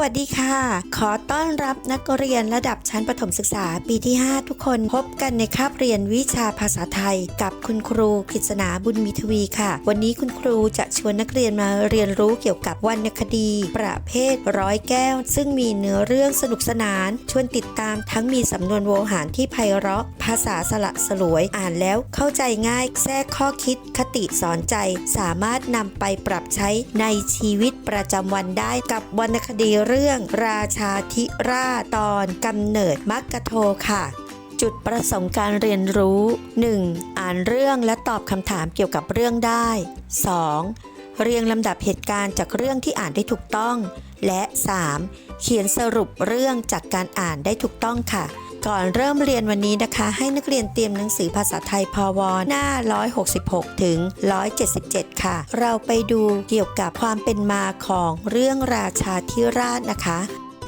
วัสดีค่ะ ขอต้อนรับนักเรียนระดับชั้นประถมศึกษาปีที่ 5 ทุกคนพบกันในคาบเรียนวิชาภาษาไทย กับคุณครูกฤษณาบุญมีทวีค่ะ วันนี้คุณครูจะชวนนักเรียนมาเรียนรู้เกี่ยวกับวรรณคดี ประเภทร้อยแก้ว ซึ่งมีเนื้อเรื่องสนุกสนาน ชวนติดตามทั้งมีสำนวนโวหารที่ไพเราะ ภาษาสละสลวยอ่านแล้วเข้าใจง่าย แทรกข้อคิดคติสอนใจ สามารถนำไปปรับใช้ในชีวิตประจำวันได้กับวรรณคดีเรื่องราชาธิราชตอนกำเนิดมักกะโทค่ะ จุดประสงค์การเรียนรู้ 1. อ่านเรื่องและตอบคำถามเกี่ยวกับเรื่องได้ 2. เรียงลำดับเหตุการณ์จากเรื่องที่อ่านได้ถูกต้อง และ 3. เขียนสรุปเรื่องจากการอ่านได้ถูกต้องค่ะ ก่อนเริ่มเรียนวันนี้นะคะ ให้นักเรียนเตรียมหนังสือภาษาไทยพวหน้า 166 ถึง 177 ค่ะ เราไปดูเกี่ยวกับความเป็นมาของเรื่องราชาธิราชนะคะ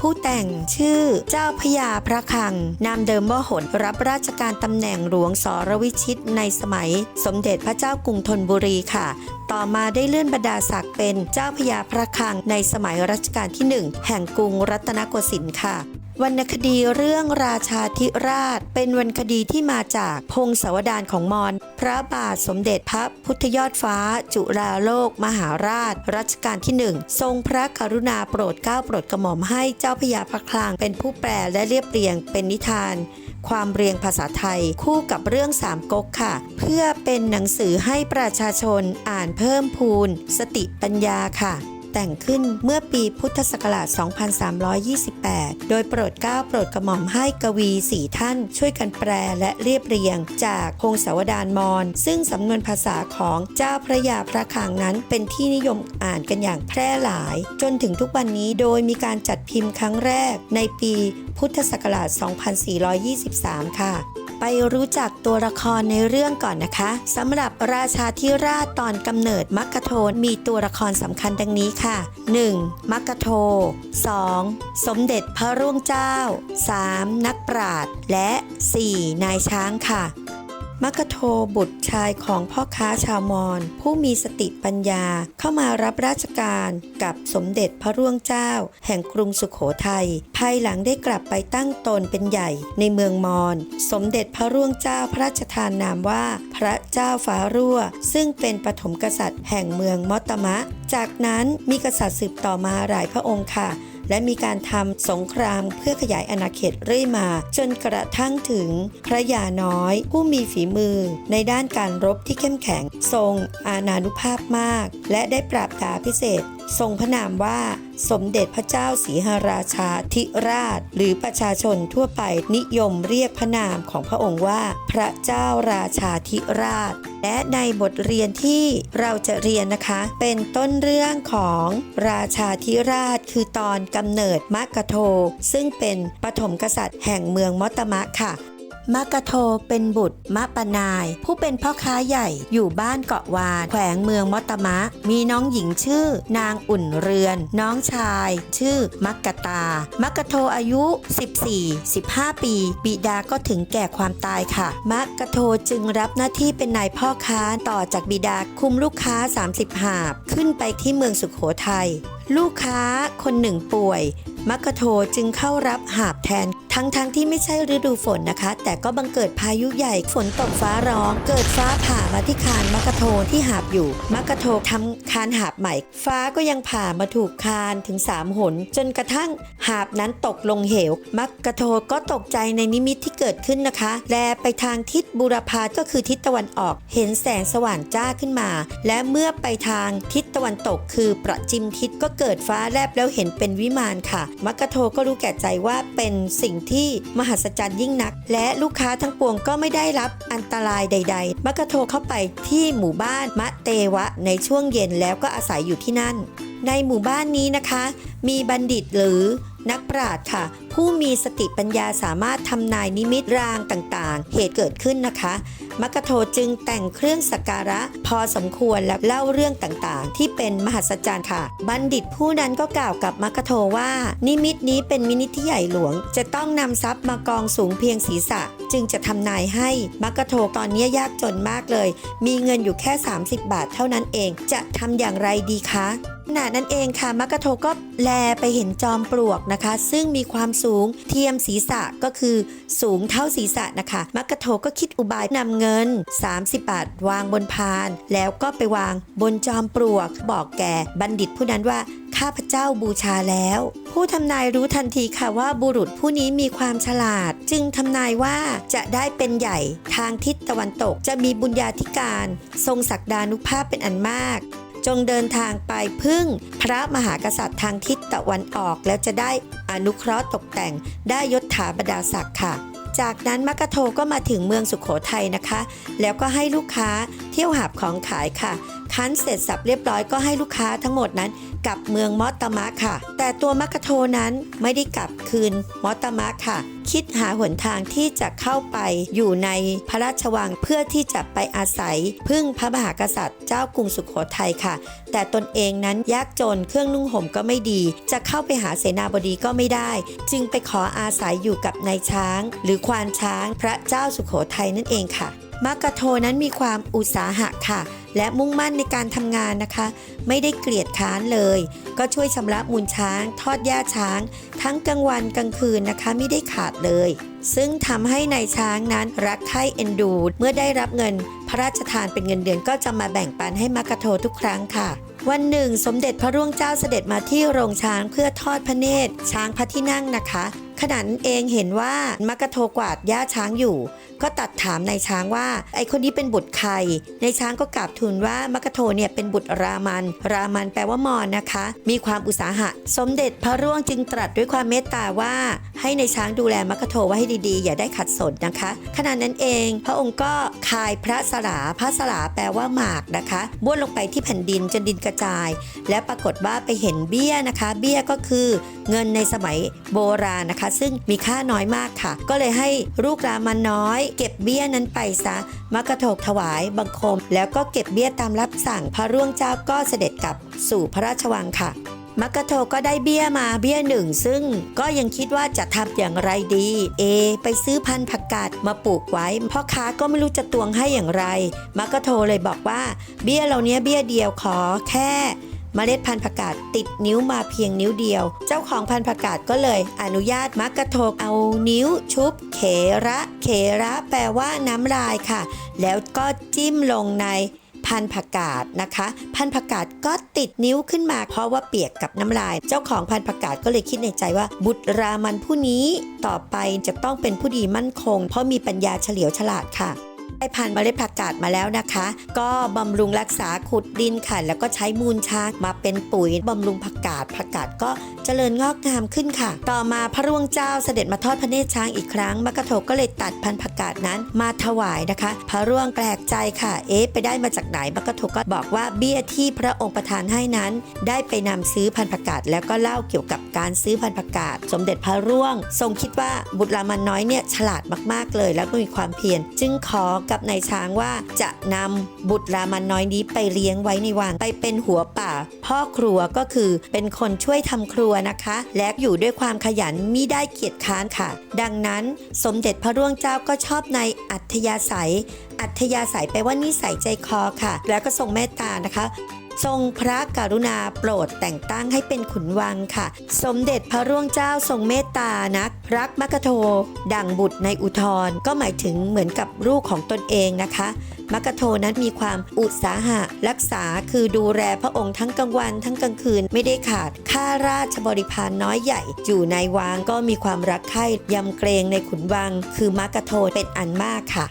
ผู้แต่งชื่อเจ้าพญาพระคลัง นามเดิมว่าหนรับราชการตำแหน่งหลวงสรวิชิตในสมัย สมเด็จพระเจ้ากรุงธนบุรีค่ะ ต่อมาได้เลื่อนบรรดาศักดิ์เป็นเจ้าพญาพระคลังในสมัยรัชกาลที่หนึ่งแห่งกรุงรัตนโกสินทร์ค่ะวรรณคดีเรื่องราชาธิราช เป็นวรรณคดีที่มาจากพงศาวดารของมอญพระบาทสมเด็จพระพุทธยอดฟ้า จุฬาโลก มหาราช รัชกาลที่หนึ่งทรงพระกรุณาโปรดเกล้าโปรดกระหม่อมให้เจ้าพญาพระคลังเป็นผู้แปลและเรียบเรียงเป็นนิทาน ความเรียงภาษาไทยคู่กับเรื่องสามก๊กค่ะ เพื่อเป็นหนังสือให้ประชาชนอ่านเพิ่มพูน สติปัญญาค่ะ แต่งขึ้นเมื่อปีพุทธศักราช 2328 โดยโปรดเกล้าโปรดกระหม่อมให้กวีสี่ท่าน ช่วยกันแปลและเรียบเรียง จากพงศาวดารมอญซึ่งสำนวนภาษาของเจ้าพระยาพระคังนั้น เป็นที่นิยมอ่านกันอย่างแพร่หลาย จนถึงทุกวันนี้โดยมีการจัดพิมพ์ครั้งแรกในปีพุทธศักราช 2423 ค่ะ ไปรู้จักตัวละครในเรื่องก่อนนะคะสำหรับราชาธิราชตอนกำเนิดมักกะโทนมีตัวละครสำคัญดังนี้ค่ะ 1. มักกะโท 2. สมเด็จพระร่วงเจ้า 3. นักปราชญ์และ 4. นายช้างค่ะ มักกะโทบุตรชายของพ่อค้าชาวมอญผู้มีสติปัญญาเข้ามารับราชการกับสมเด็จพระร่วงเจ้า แห่งกรุงสุขโขทัยภายหลังได้กลับไปตั้งตนเป็นใหญ่ในเมืองมอญสมเด็จพระร่วงเจ้าพระราชทานนามว่า พระเจ้าฟ้ารั่ว ซึ่งเป็นปฐมกษัตริย์แห่งเมืองมอตมะ จากนั้นมีกษัตริย์สืบต่อมาหลายพระองค์ค่ะ และมีการทำสงครามเพื่อขยายอาณาเขตเรื่อยมา จนกระทั่งถึงพระยาน้อย ผู้มีฝีมือในด้านการรบที่เข้มแข็ง ทรงอาณานุภาพมาก และได้ปราบดาพิเศษ ทรงพระนามว่าสมเด็จพระเจ้าศรีหราชาธิราช หรือประชาชนทั่วไปนิยมเรียกพระนามของพระองค์ว่า พระเจ้าราชาธิราช และในบทเรียนที่เราจะเรียนนะคะ เป็นต้นเรื่องของราชาธิราช คือตอนกำเนิดมักกะโท ซึ่งเป็นปฐมกษัตริย์แห่งเมืองมอตตมะค่ะ มักกะโทเป็นบุตรมะปนาย ผู้เป็นพ่อค้าใหญ่อยู่บ้านเกาะวาน แขวงเมืองมอตมะ มีน้องหญิงชื่อ นางอุ่นเรือน น้องชาย ชื่อมักกะตา มักกะโทอายุ 14-15 ปี บิดาก็ถึงแก่ความตายค่ะ มักกะโทจึงรับหน้าที่เป็นนายพ่อค้าต่อจากบิดาคุมลูกค้า 30 หาบ ขึ้นไปที่เมืองสุขโขทัยลูกค้าคนหนึ่งป่วย มักกะโทจึงเข้ารับหาบแทน ทั้งๆทที่ไม่ใช่ฤดูฝนนะคะ แต่ก็บังเกิดพายุใหญ่ฝนตกฟ้าร้อง เกิดฟ้าผ่ามาที่คานมักกะโทที่หาบอยู่ มักกะโททำคานหาบใหม่ ฟ้าก็ยังผ่ามาถูกคานถึงสามหน จนกระทั่งหาบนั้นตกลงเหว มักกะโทก็ตกใจในนิมิตที่เกิดขึ้นนะคะ แลไปทางทิศบุรพาก็คือทิศตะวันออก เห็นแสงสว่างจ้าขึ้นมา และเมื่อไปทางทิศตะวันตกคือประจิมทิศก็เกิดฟ้าแลบแล้วเห็นเป็นวิมานค่ะมักกะโทก็รู้แก่ใจว่าเป็นสิ่งที่มหัศจรรย์ยิ่งนัก และลูกค้าทั้งปวงก็ไม่ได้รับอันตรายใด ๆ มักกะโทเข้าไปที่หมู่บ้านมะเตวะ ในช่วงเย็นแล้วก็อาศัยอยู่ที่นั่น ในหมู่บ้านนี้นะคะ มีบัณฑิตหรือนักปราชญ์ค่ะ ผู้มีสติปัญญาสามารถทำนายนิมิตรางต่างๆ เหตุเกิดขึ้นนะคะ มกกะโทจึงแต่งเครื่องสักการะพอสมควรและเล่าเรื่องต่างๆ ที่เป็นมหัศจรรย์ค่ะ บัณฑิตผู้นั้นก็กล่าวกับมกกะโทว่า นิมิตนี้เป็นมินิที่ใหญ่หลวง จะต้องนำทรัพย์มากองสูงเพียงศีรษะ จึงจะทำนายให้มกกะโทตอนนี้ยากจนมากเลย มีเงินอยู่แค่ 30 บาทเท่านั้นเอง จะทำอย่างไรดีคะขณะนั้นเองค่ะมักกะโทก็แลไปเห็นจอมปลวกนะคะ ซึ่งมีความสูงเทียมศีรษะก็คือสูงเท่าศีรษะนะคะมักกะโทก็คิดอุบายนำเงิน 30 บาท วางบนพาน แล้วก็ไปวางบนจอมปลวก บอกแก่บัณฑิตผู้นั้นว่าข้าพเจ้าบูชาแล้ว ผู้ทำนายรู้ทันทีค่ะว่าบุรุษผู้นี้มีความฉลาด จึงทำนายว่าจะได้เป็นใหญ่ทางทิศตะวันตก จะมีบุญญาธิการ ทรงศักดานุภาพเป็นอันมาก จงเดินทางไปพึ่งพระมหากษัตริย์ทางทิศตะวันออก แล้วจะได้อนุเคราะห์ตกแต่งได้ยศถาบรรดาศักดิ์ค่ะจากนั้นมักกะโทก็มาถึงเมืองสุขโขทัยนะคะ แล้วก็ให้ลูกค้าเที่ยวหาบของขายค่ะ คั้นเสร็จสับเรียบร้อยก็ให้ลูกค้าทั้งหมดนั้น กลับเมืองมอตมะค่ะ แต่ตัวมักะโทนั้นไม่ได้กลับคืนมอตมะค่ะ คิดหาหนทางที่จะเข้าไปอยู่ในพระราชวังเพื่อที่จะไปอาศัย พึ่งพระมหากษัตริย์เจ้ากรุงสุขโขทัยค่ะ แต่ตนเองนั้นยากจนเครื่องนุ่งห่มก็ไม่ดี จะเข้าไปหาเสนาบดีก็ไม่ได้ จึงไปขออาศัยอยู่กับนายช้าง หรือควานช้างพระเจ้าสุขโขทัยนั่นเองค่ะ มักกะโทนั้นมีความอุตสาหะค่ะ และมุ่งมั่นในการทำงานนะคะ ไม่ได้เกลียดค้านเลย ก็ช่วยชำระมูลช้าง ทอดหญ้าช้าง ทั้งกลางวันกลางคืนนะคะไม่ได้ขาดเลย ซึ่งทำให้นายช้างนั้นรักใคร่เอ็นดู เมื่อได้รับเงิน พระราชทานเป็นเงินเดือนก็จะมาแบ่งปันให้มักกะโททุกครั้งค่ะวันหนึ่ง สมเด็จพระร่วงเจ้าเสด็จมาที่โรงช้างเพื่อทอดพระเนตรช้างพระที่นั่งนะคะ ขณะนั้นเองเห็นว่ามักกะโทกวาดหญ้าช้างอยู่ ก็ตัดถามนายช้างว่า ไอคนนี้เป็นบุตรใครนายช้างก็กราบทูลว่ามักกะโทเนี่ยเป็นบุตรรามัน รามันแปลว่ามอนนะคะ มีความอุตสาหะ สมเด็จพระร่วงจึงตรัสด้วยความเมตตาว่า ให้ในายช้างดูแลมักกะโทไว้ให้ดีๆ อย่าได้ขัดสนนะคะ ขณะนั้นเอง พระองค์ก็คายพระสลาพระสลาแปลว่าหมากนะคะบ้วนลงไปที่แผ่นดินจนดินกระจาย และปรากฏว่าไปเห็นเบี้ยนะคะ เบี้ยก็คือเงินในสมัยโบราณนะคะซึ่งมีค่าน้อยมากค่ะ ก็เลยให้ลูกรามันน้อย เก็บเบี้ยนั้นไปซะมกกะโทกถวายบังคม แล้วก็เก็บเบี้ยตามรับสั่งพระร่วงเจ้าก็เสด็จกลับสู่พระราชวังค่ะมักกะโทก็ได้เบี้ยมาเบี้ยหนึ่ง ซึ่งก็ยังคิดว่าจะทำอย่างไรดี เอ ไปซื้อพันธุ์ผักกาดมาปลูกไว้พ่อค้าก็ไม่รู้จะตวงให้อย่างไรมักกะโทเลยบอกว่า เบี้ยเรานี้เบี้ยเดียวขอแค่ เมล็ดพันธุ์ผักกาดติดนิ้วมาเพียงนิ้วเดียว เจ้าของพันธุ์ผักกาดก็เลยอนุญาตมักกะโทกเอานิ้วชุบ เขระเขระแปลว่าน้ำลายค่ะ แล้วก็จิ้มลงในพันธุ์ผักกาดนะคะ พันธุ์ผักกาดก็ติดนิ้วขึ้นมาเพราะว่าเปียกกับน้ำลาย เจ้าของพันธุ์ผักกาดก็เลยคิดในใจว่า บุตรรามันผู้นี้ต่อไปจะต้องเป็นผู้ดีมั่นคง เพราะมีปัญญาเฉลียวฉลาดค่ะ ได้พันธุ์เมล็ดผักกาดมาแล้วนะคะ ก็บำรุงรักษาขุดดินค่ะ แล้วก็ใช้มูลช้างมาเป็นปุ๋ยบำรุงผักกาดผักกาดก็เจริญงอกงามขึ้นค่ะ ต่อมาพระร่วงเจ้าเสด็จมาทอดพระเนตรช้างอีกครั้งมกกะโทก็เลยตัดพันธุ์ผักกาดนั้นมาถวายนะคะ พระร่วงแปลกใจค่ะ เอ๊ะไปได้มาจากไหนมกกะโทก็บอกว่าเบี้ยที่พระองค์ประทานให้นั้น ได้ไปนำซื้อพันธุ์ผักกาดแล้วก็เล่าเกี่ยวกับการซื้อพันธุ์ผักกาดสมเด็จพระร่วง ทรงคิดว่าบุตรรามันน้อยเนี่ยฉลาดมากๆเลย แล้วก็มีความเพียรจึงขอกับนายช้างว่าจะนำบุตรรามันน้อยนี้ไปเลี้ยงไว้ในวังไปเป็นหัวป่า พ่อครัวก็คือเป็นคนช่วยทำครัวนะคะ และอยู่ด้วยความขยันมิได้เกียจค้านค่ะ ดังนั้นสมเด็จพระร่วงเจ้าก็ชอบในอัธยาศัย อัธยาศัยแปลว่านิสัยใจคอค่ะ แล้วก็ทรงเมตตานะคะ ทรงพระกรุณาโปรดแต่งตั้งให้เป็นขุนวังค่ะ สมเด็จพระร่วงเจ้าทรงเมตตานักรักมกโท ดังบุตรในอุทธรก็หมายถึงเหมือนกับลูกของตนเองนะคะมกโทนั้นมีความอุตสาหะ รักษาคือดูแลพระองค์ทั้งกลางวัน ทั้งกลางคืนไม่ได้ขาดข้าราชบริพารน้อยใหญ่ อยู่ในวังก็มีความรักใคร่ยำเกรงในขุนวัง คือมกโทเป็นอันมากค่ะ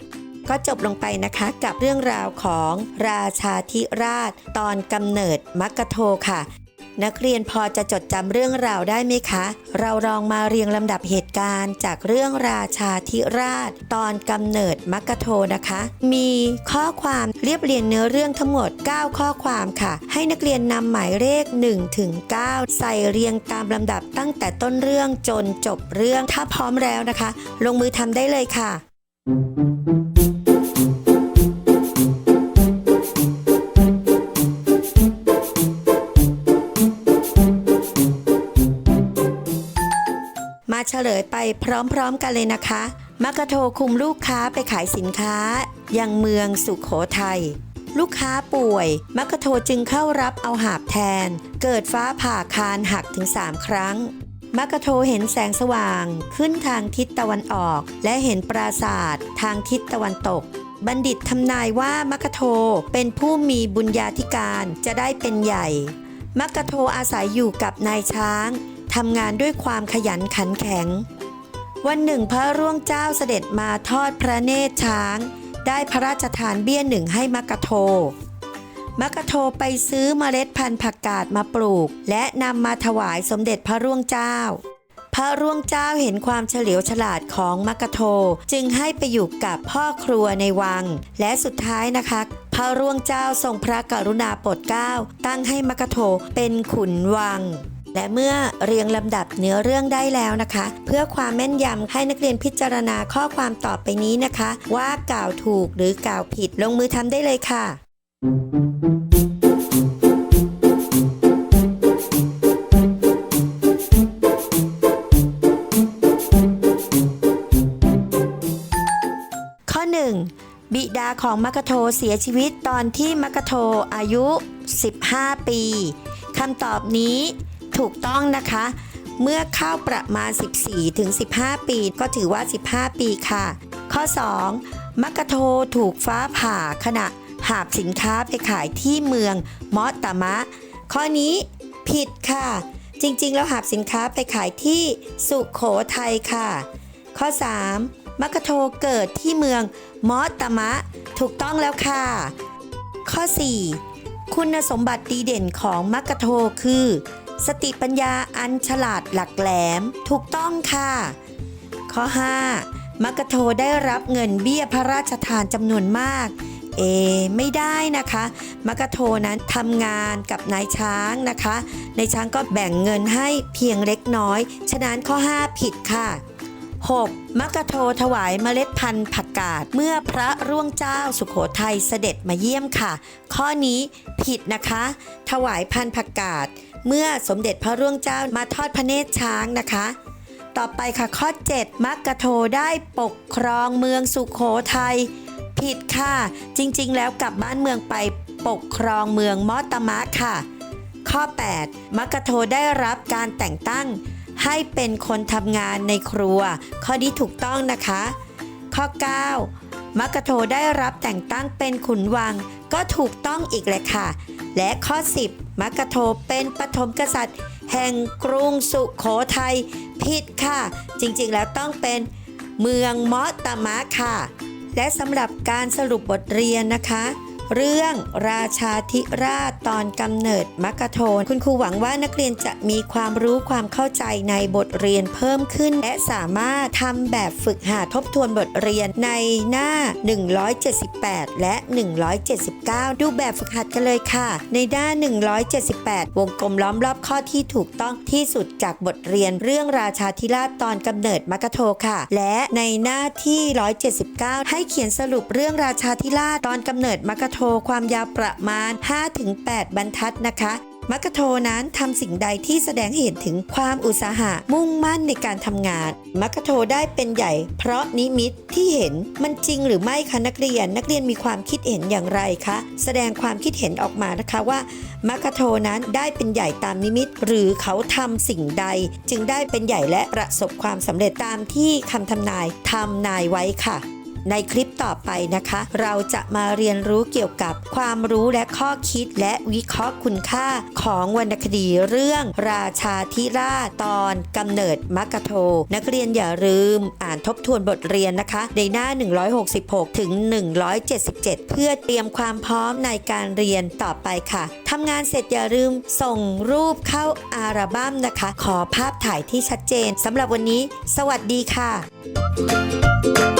ก็จบลงไปนะคะกับเรื่องราวของราชาธิราช ตอนกำเนิดมักกะโทค่ะ นักเรียนพอจะจดจำเรื่องราวได้ไหมคะ เราลองมาเรียงลำดับเหตุการณ์จากเรื่องราชาธิราช ตอนกำเนิดมักกะโทนะคะ มีข้อความเรียบเรียงเนื้อเรื่องทั้งหมด 9 ข้อความค่ะ ให้นักเรียนนำหมายเลข1ถึง9ใส่เรียงตามลำดับตั้งแต่ต้นเรื่องจนจบเรื่องถ้าพร้อมแล้วนะคะ ลงมือทำได้เลยค่ะ ลยไปพร้อมๆกันเลยนะคะมักกะโทคุมลูกค้าไปขายสินค้า ยังเมืองสุขโขทัยลูกค้าป่วยมักกะโทจึงเข้ารับเอาหาบแทน เกิดฟ้าผ่าคานหักถึง 3 ครั้งมักกะโทเห็นแสงสว่าง ขึ้นทางทิศตะวันออก และเห็นปราสาททางทิศตะวันตก บัณฑิตทำนายว่ามักกะโทเป็นผู้มีบุญญาธิการจะได้เป็นใหญ่มักกะโทอาศัยอยู่กับนายช้าง ทำงานด้วยความขยันขันแข็ง วันหนึ่งพระร่วงเจ้าเสด็จมาทอดพระเนตรช้าง ได้พระราชทานเบี้ยหนึ่งให้มกะโทมกะโทไปซื้อเมล็ดพันธุ์ผักกาดมาปลูก และนำมาถวายสมเด็จพระร่วงเจ้า พระร่วงเจ้าเห็นความเฉลียวฉลาดของมกะโทจึงให้ไปอยู่กับพ่อครัวในวัง และสุดท้ายนะคะ พระร่วงเจ้าทรงพระกรุณาโปรดเกล้าตั้งให้มกกะโทเป็นขุนวัง และเมื่อเรียงลำดับเนื้อเรื่องได้แล้วนะคะ เพื่อความแม่นยำให้นักเรียนพิจารณาข้อความต่อไปนี้นะคะ ว่ากล่าวถูกหรือกล่าวผิดลงมือทำได้เลยค่ะ ข้อ 1. บิดาของมกกะโทเสียชีวิตตอนที่มกกะโทอายุ 15 ปีคำตอบนี้ ถูกต้องนะคะ เมื่อเข้าประมาณ 14ถึง15 ปี ก็ถือว่า 15 ปีค่ะ ข้อ 2. มักกะโทถูกฟ้าผ่าขณะหาบสินค้าไปขายที่เมืองมอตตามะ ข้อนี้ผิดค่ะ จริงๆ แล้วหาบสินค้าไปขายที่สุโขทัยค่ะ ข้อ 3. มักกะโทเกิดที่เมืองมอตตามะ ถูกต้องแล้วค่ะ ข้อ 4. คุณสมบัติดีเด่นของมักกะโทคือ สติปัญญาอันฉลาดหลักแหลม ถูกต้องค่ะ ข้อ 5. มักกะโทได้รับเงินเบี้ยพระราชทานจำนวนมาก เอ ไม่ได้นะคะมักกะโทนั้นทำงานกับนายช้างนะคะ นายช้างก็แบ่งเงินให้เพียงเล็กน้อย ฉะนั้นข้อ 5 ผิดค่ะ 6. มักกะโทถวายเมล็ดพันธุ์ผักกาด เมื่อพระร่วงเจ้าสุขโขทัยเสด็จมาเยี่ยมค่ะ ข้อนี้ผิดนะคะ ถวายพันธุ์ผักกาด เมื่อสมเด็จพระร่วงเจ้ามาทอดพระเนตรช้างนะคะ ต่อไปค่ะข้อ 7 มักกะโทได้ปกครองเมืองสุขโขทัยผิดค่ะ จริงๆ แล้วกลับบ้านเมืองไปปกครองเมืองมอตมะค่ะ ข้อ 8 มักกะโทได้รับการแต่งตั้ง ให้เป็นคนทำงานในครัว ข้อนี้ถูกต้องนะคะ ข้อ 9 มักกะโทได้รับแต่งตั้งเป็นขุนวัง ก็ถูกต้องอีกเลยค่ะ และข้อ 10 มักกะโทเป็นปฐมกษัตริย์ แห่งกรุงสุขโขทัยผิดค่ะ จริงๆแล้วต้องเป็นเมืองมอตตามะค่ะ และสำหรับการสรุปบทเรียนนะคะ เรื่องราชาธิราชตอนกำเนิดมกะโทน คุณครูหวังว่านักเรียนจะมีความรู้ความเข้าใจในบทเรียนเพิ่มขึ้น และสามารถทำแบบฝึกหาทบทวนบทเรียนในหน้า 178 และ 179 ดูแบบฝึกหัดกันเลยค่ะ ในหน้า 178 วงกลมล้อมรอบข้อที่ถูกต้องที่สุดจากบทเรียนเรื่องราชาธิราชตอนกำเนิดมกะโทค่ะ และในหน้าที่ 179 ให้เขียนสรุปเรื่องราชาธิราชตอนกำเนิดมกกะโทความยาวประมาณ 5-8 บรรทัดนะคะมักกะโทนั้นทำสิ่งใดที่แสดงเห็นถึงความอุตสาหะมุ่งมั่นในการทำงาน มักกะโทได้เป็นใหญ่ เพราะนิมิตที่เห็นมันจริงหรือไม่คะนักเรียน นักเรียนมีความคิดเห็นอย่างไรคะแสดงความคิดเห็นออกมานะคะว่า มักกะโทนั้นได้เป็นใหญ่ตามนิมิต หรือเขาทำสิ่งใด จึงได้เป็นใหญ่และประสบความสำเร็จตามที่คำทำนายทำนายไว้ค่ะ ในคลิปต่อไปนะคะ เราจะมาเรียนรู้เกี่ยวกับความรู้และข้อคิดและวิเคราะห์คุณค่าของวรรณคดีเรื่องราชาธิราชตอนกำเนิดมักกะโท นักเรียนอย่าลืมอ่านทบทวนบทเรียนนะคะ ในหน้า 166 ถึง 177 เพื่อเตรียมความพร้อมในการเรียนต่อไปค่ะทำงานเสร็จอย่าลืมส่งรูปเข้าอัลบั้มนะคะ ขอภาพถ่ายที่ชัดเจนสำหรับวันนี้ สวัสดีค่ะ